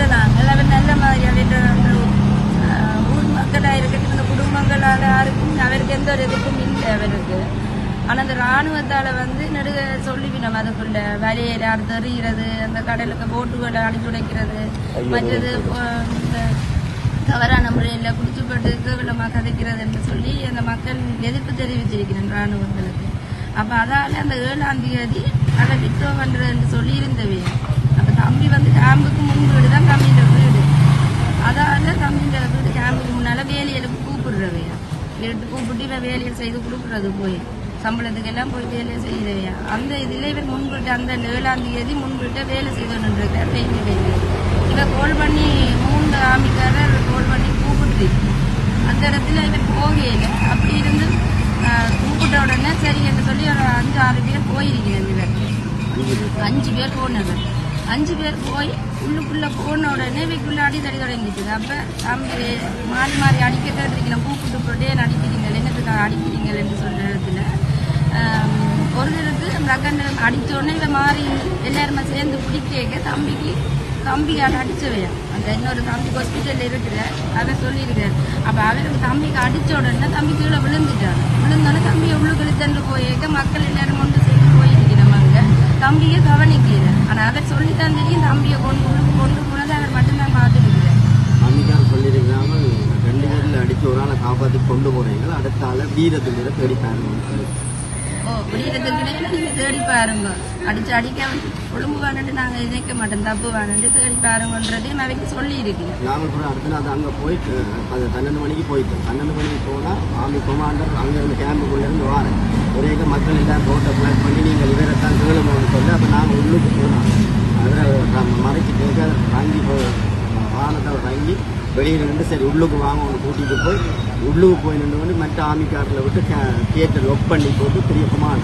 விட்டுறாங்க அது நல்ல மாதிரியாக விட்டுறாங்க ஊர் மக்களாக இருக்கட்டும் இந்த குடும்பங்களால் யாருக்கும் அவருக்கு எந்த ஒரு எதிர்ப்பும் இல்லை அவருக்கு. ஆனால் அந்த இராணுவத்தால் வந்து நெடுக சொல்லிவிடும். அதுக்குள்ள வரையில அடுத்து எறிகிறது அந்த கடலுக்கு போட்டுகளை அடிச்சுடைக்கிறது மற்றது இந்த தவறான முறையில் குடிச்சு போட்டு கேவலமாக கதைக்கிறது என்று சொல்லி அந்த மக்கள் எதிர்ப்பு தெரிவிச்சிருக்கிறேன் இராணுவங்களுக்கு. அப்போ அதால் அந்த ஏழாம் தேதி அதை விட்டோம் என்று சொல்லி தம்பி வந்து கேம்புக்கு முன் வீடு தான் தம்பியோட வீடு. அதால தம்பியோட வீடு கேம்புக்கு முன்னால் வேலையில் கூப்பிடுறவையா. எடுத்து கூப்பிட்டு இவன் வேலையை செய்து கொடுக்குறது போய். சம்பளத்துக்கு எல்லாம் போய் வேலையை செய்யறவையா. அந்த இதில் இவன் முன்பிட்டு அந்த ஏழாம் தேதி முன்பிட்டு வேலை செய்தோன்றிருக்கார் பெயிண்ட் வேலை இவன் கோல் பண்ணி மூன்று ஆமிக்காரர் கோல் பண்ணி கூப்பிட்டு அந்த இடத்துல இவன் போகையில அப்படி இருந்து கூப்பிட்ட உடனே சரி என்று சொல்லி ஒரு அஞ்சு ஆறு பேர் போயிருக்கிறேன் இவர். அஞ்சு பேர் போனவர். அஞ்சு பேர் போய் உள்ளுக்குள்ளே போன உடனே வீட்டுக்குள்ளே அடி தடி தொடங்கிட்டு அப்போ தம்பி மாறி மாறி அடிக்க பூ கூப்பிட்டு போட்டே அடிக்கிறீங்க? என்னத்துக்காக அடிக்கிறீங்கன்னு சொல்கிற இடத்துல ஒரு தடவை ரகண்ட அடித்தோடனே இதை மாறி எல்லாருமே சேர்ந்து பிடிக்க தம்பிக்கு தம்பியால் அடிச்சவையா. அந்த இன்னொரு தம்பி ஹாஸ்பிட்டலில் இருக்கிற அவன் சொல்லியிருக்காரு. அப்போ அவருக்கு தம்பிக்கு அடித்த உடனே தம்பி கீழே விழுந்துட்டாங்க விழுந்தோடனே தம்பியை உள்ளுக்கு தண்டு போயிருக்க மக்கள் எல்லாரும் கொண்டு சேர்ந்து தம்பியை கவனிக்கல. ஆனா அவர் சொல்லித்தான் தெரியும் தம்பியை கொண்டு கொண்டு போனதை அவர் மட்டும்தான் பார்த்துருக்கிறார் அன்னைக்கார் சொல்லியிருக்காம ரெண்டு பேரில் அடிச்சு ஒரு ஆளை காப்பாற்றி கொண்டு போறீங்க அடுத்த ஆளை வீரத்துக்கு தேடி பாருங்க ஓ விடியறதுக்கு இடையில நீங்க தேடி பாருங்க. அடிச்சு அடிக்க ஒழுங்கு வேணுட்டு நாங்க நினைக்க மாட்டோம் தப்பு வேணுட்டு தேடி பாருங்கன்றதையும் அவைக்கு சொல்லி நாங்கள் கூட அடுத்த நாள் அங்கே போயிட்டு அது பன்னெண்டு மணிக்கு போயிட்டோம் பன்னெண்டு மணிக்கு போனால் ஆர்மி கொமாண்டர் அங்கே இருந்து கேம்புக்குள்ளே இருந்து வாரேன். ஒரே மக்கள் எல்லாம் போட்டை பிளான் பண்ணி நீங்கள் இவரை தான் கேளுமோன்னு சொல்லி அப்போ நாங்கள் உள்ளுக்கு போனோம் அதில் மறைச்சி கேட்க வாங்கி போ வானத்தை வாங்கி வெளியில் நின்று சரி உள்ளுக்கு வாங்க ஒன்று கூட்டிகிட்டு போய் உள்ளுக்கு போய் நின்று வந்து மற்ற ஆமிக்காரில் விட்டு தியேட்டர் ஒர்க் பண்ணி போட்டு பெரிய குமார்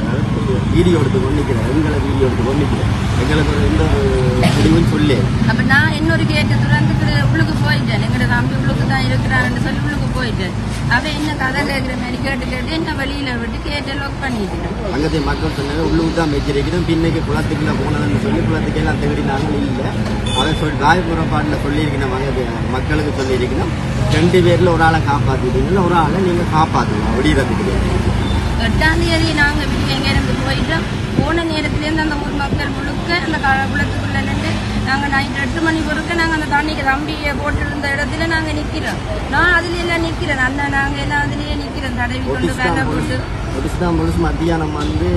வீடியோ எடுத்து கொண்டிக்கிறேன் எங்களை வீடியோ எடுத்து கொண்டிக்கிறேன் எங்களுக்கு ஒரு எந்த ஒரு முடிவும் சொல்லி அப்போ நான் இன்னொரு கேட்டு துறந்துட்டு உள்ளுக்கு போயிட்டேன். எங்கட தம்பி உள்ளுக்கு தான் இருக்கிறான்னு சொல்லி உள்ளுக்கு போயிட்டேன் அவன் என்ன கதை கேட்குற மாதிரி கேட்டு கேட்டு என்ன வெளியில விட்டு கேட்டு லொக் பண்ணிட்டேன் அங்கத்தை மக்கள் சொன்னாங்க உள்ளூர் தான் வச்சிருக்கிறோம் பின்னைக்கு குளத்துக்குள்ள போனதுன்னு சொல்லி குளத்துக்கு எல்லாம் தேடினாங்க இல்லை அதை சொல்லி ராயபுரப்பாட்டில் சொல்லியிருக்கணும் அங்கே மக்களுக்கு சொல்லியிருக்கணும் ரெண்டு பேரில் ஒரு ஆளை காப்பாற்றிட்டீங்களா ஒரு ஆளை நீங்கள் காப்பாற்றணும் ஒடிகிறதுக்கு எட்டாம் தேதி நாங்க வீட்டுக்கு எங்க இருந்து போயிட்டோம் போன நேரத்துலேருந்து அந்த ஊர் மக்கள் முழுக்க அந்த குளத்துக்குள்ள நின்று நாங்க நைட் எட்டு மணி பொறுக்க நாங்க அந்த தண்ணிக்கு தம்பியை போட்டிருந்த இடத்துல நாங்க நிக்கிறோம். நான் அதுல எல்லாம் நிக்கிறேன். அண்ணன் நாங்க எல்லாம் அதுலயே நிக்கிறோம். தடவி கொண்டு வேலை போட்டு. ஒடிச்சு தான் முழுசு மத்தியானம் வந்து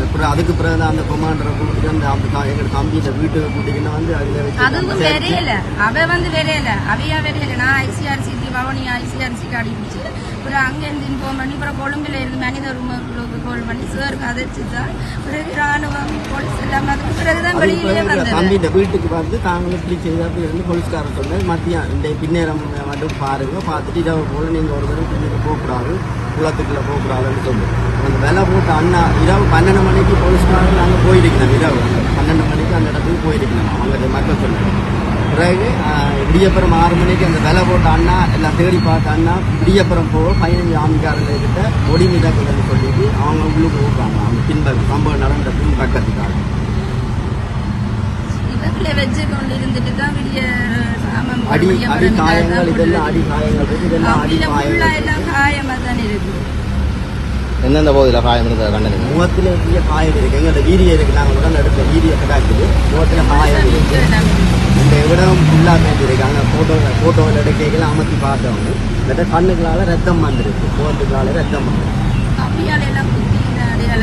அப்புறம் அதுக்கு பிறகு தான் அந்த கொமாண்டரை கூப்பிட்டு அந்த க- எங்களோட தம்பியை வீட்டுக்கு கூட்டிக்கின்னு வந்து அதில் வச்சு அதுவும் வெறையல அவ வந்து வெறையல அவையா வெறையல நான் ஐசிஆர்சிக்கு பவனி ஐசிஆர்சிக்கு அடிப்பிச்சு அப்புறம் அங்கேருந்து இன்ஃபார்ம் பண்ணி அப்புறம் கொழும்புல இருந்து மனித உரிமைகளுக்கு கால் பண்ணி சார் கதைச்சு தான் பிறகு ராணுவம் போலீஸ் எல்லாம் அதுக்கு பிறகுதான் வெளியிலே வந்தது. தம்பியின் வீட்டுக்கு வந்து தாங்களும் இப்படி செய்தாப்பி இருந்து போலீஸ்காரர் சொன்னார் மத்தியம் இந்த பின்னேரம் மட்டும் பாருங்க பார்த்துட்டு இரவு போல நீங்கள் ஒரு தடவை பின்னுக்கு போகக்கூடாது. குளத்துக்குள்ள போகக்கூடாதுன்னு சொல்லி. அந்த விலை போட்டு அண்ணா இரவு பன்னெண்டு மணிக்கு போலீஸ்காரர் நாங்கள் போயிருக்கணும் இரவு. பன்னெண்டு மணிக்கு அந்த இடத்துக்கு போயிருக்கணும் அவங்க மக்கள் சொன்னாங்க பிறகு விடியப்புறம் ஆறு மணிக்கு அந்த விலை போட்ட அண்ணா எல்லாம் தேடி பார்த்த அண்ணா விடியப்புறம் போக பதினஞ்சு ஆமிக்காரங்க கிட்ட ஒடி மிதக்குதுன்னு சொல்லிட்டு அவங்க உள்ளுக்கு போகிறாங்க அவங்க பின்பக்கம் சம்பவம் நடந்த பின் பக்கத்துக்காக இவங்களை வச்சு கொண்டு இருந்துட்டு தான் விடிய அடி அடி காயங்கள் இதெல்லாம் அடி காயங்கள் இதெல்லாம் அடி எல்லாம் காயமா தான் இருக்கு. எந்தெந்த பகுதியில் காயம் இருந்தது கண்டனீங்க முகத்துல பெரிய காயம் இருக்கு. எங்களோட வீரிய இருக்கு. நாங்கள் உடல் எடுத்த வீரிய கிடாக்குது முகத்துல காயம் இருக்கு. இந்த இடம் ஃபுல்லாக பேசியிருக்கு அங்கே ஃபோட்டோ ஃபோட்டோவில் எடுக்கைகள் அமர்த்தி பார்த்தவங்க. இந்த கண்ணுகளால ரத்தம் வந்துருக்கு. முகத்துக்களால ரத்தம் வந்துருக்கு. கம்பியால எல்லாம் குத்தி இந்த அடையாள